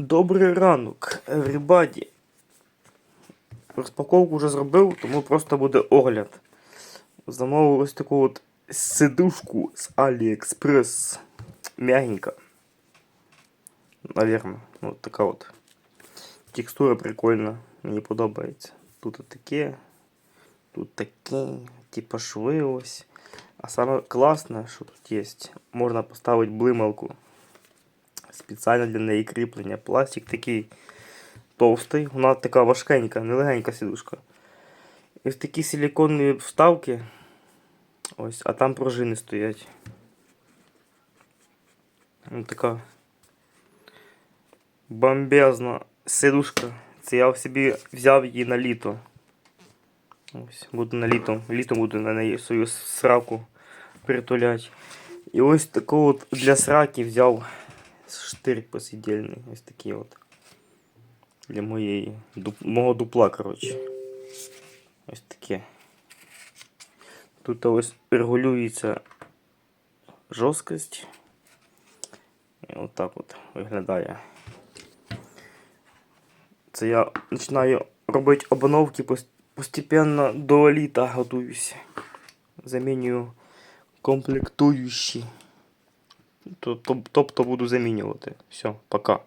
Добрий ранок, everybody. Розпаковку вже зробив, тому просто буде огляд. Замовив ось таку от сидушку з AliExpress. Мягенька. Наверно. Ну, така от. Текстура прикольна, мені подобається. Тут таке, тут таке, типа шви. А саме класне, що тут є, можна поставити блималку. Спеціально для неї кріплення. Пластик такий товстий, вона така важкенька, нелегенька сідушка. І ось такі силіконові вставки. Ось, а там пружини стоять. Ось така бомбезна сидушка. Це я в собі взяв її на літо. Ось, буду на літо. Літом буду на неї свою сраку притуляти. І ось таку от для сраки взяв штирь посидільний. Ось такий от. Для моєї дуп, мого дупла, коротше. Ось таке. Тут ось регулюється жорсткость. І отак от виглядає. Це я починаю робити обновки постепенно до літа готуюсь. Замінюю комплектуючі. То- то- Тобто буду замінювати. Все, пока.